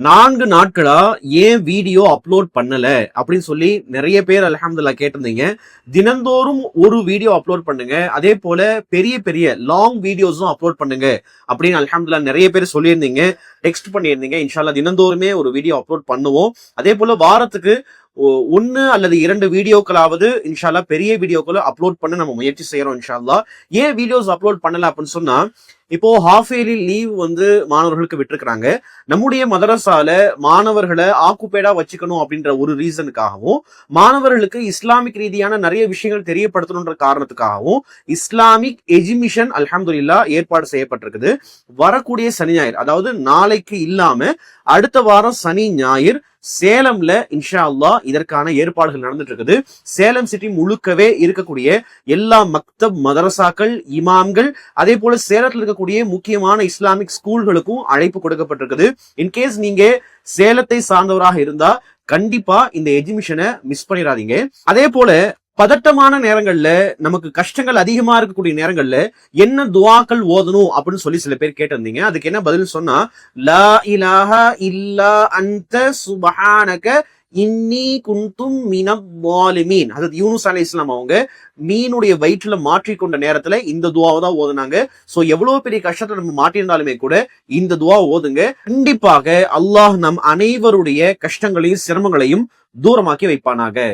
நான்கு நாட்களா ஏன் வீடியோ அப்லோட் பண்ணல? அப்படின்னு சொல்லி நிறைய பேர் அலஹமதுல்லா கேட்டிருந்தீங்க. தினந்தோறும் ஒரு வீடியோ அப்லோட் பண்ணுங்க. அதே போல பெரிய பெரிய லாங் வீடியோஸும் அப்லோட் பண்ணுங்க. அப்படின்னு அலஹமதுல்லா நிறைய பேர் சொல்லியிருந்தீங்க. டெக்ஸ்ட் பண்ணியிருந்தீங்க. இன்ஷால்லா தினந்தோறுமே ஒரு வீடியோ அப்லோட் பண்ணுவோம். அதே போல வாரத்துக்கு ஒ- அல்லது இரண்டு வீடியோக்களாவது இன்ஷால்லா பெரிய வீடியோக்களை அப்லோட் பண்ண நம்ம முயற்சி செய்யறோம் இன்ஷால்லா ஏன் வீடியோஸ் அப்லோட் பண்ணல அப்படின்னு சொன்னா இப்போ ஹாஃப் இயர்லி லீவ் வந்து மாணவர்களுக்கு விட்டுருக்குறாங்க. நம்முடைய மதரசால மாணவர்களை ஆக்குபேடா வச்சுக்கணும் அப்படின்ற ஒரு ரீசனுக்காகவும் மாணவர்களுக்கு இஸ்லாமிக் ரீதியான நிறைய விஷயங்கள் தெரியப்படுத்தணுன்ற காரணத்துக்காகவும் இஸ்லாமிக் எஜிமிஷன் அல்ஹம்துலில்லா ஏற்பாடு செய்யப்பட்டிருக்குது. வரக்கூடிய சனி ஞாயிறு அதாவது நாளைக்கு இல்லாம அடுத்த வாரம் சனி ஞாயிறு சேலம்ல இன்ஷா அல்லாஹ் இதற்கான ஏற்பாடுகள் நடந்துட்டு இருக்குது சேலம் சிட்டி முழுக்கவே இருக்கக்கூடிய எல்லா மக்தப் மதரசாக்கள் இமாம்கள் அதே போல சேலத்தில் இருக்கக்கூடிய முக்கியமான இஸ்லாமிக் ஸ்கூல்களுக்கும் அழைப்பு கொடுக்கப்பட்டிருக்குது. இன்கேஸ் நீங்க சேலத்தை சார்ந்தவராக இருந்தா கண்டிப்பா இந்த எஜிபிஷனை மிஸ் பண்ணிடாதீங்க. அதே போல பதட்டமான நேரங்கள்ல நமக்கு கஷ்டங்கள் அதிகமா இருக்கக்கூடிய நேரங்கள்ல என்ன துவாக்கள் ஓதணும் அப்படின்னு சொல்லி சில பேர் கேட்டிருந்தீங்க. அதுக்கு என்ன பதில் சொன்னா லா இலாஹா இல்லா அந்த சுபஹானக இன்னி குந்தும் மீன் அதாவது யூனுஸ் அலை இஸ்லாம் அவங்க மீனுடைய வயிற்றுல மாற்றிக்கொண்ட நேரத்துல இந்த துவாவை தான் ஓதுனாங்க. சோ எவ்வளவு பெரிய கஷ்டத்தை நம்ம மாட்டியிருந்தாலுமே கூட இந்த துவா ஓதுங்க. கண்டிப்பாக அல்லாஹ் நம் அனைவருடைய கஷ்டங்களையும் சிரமங்களையும் தூரமாக்கி வைப்பானாக.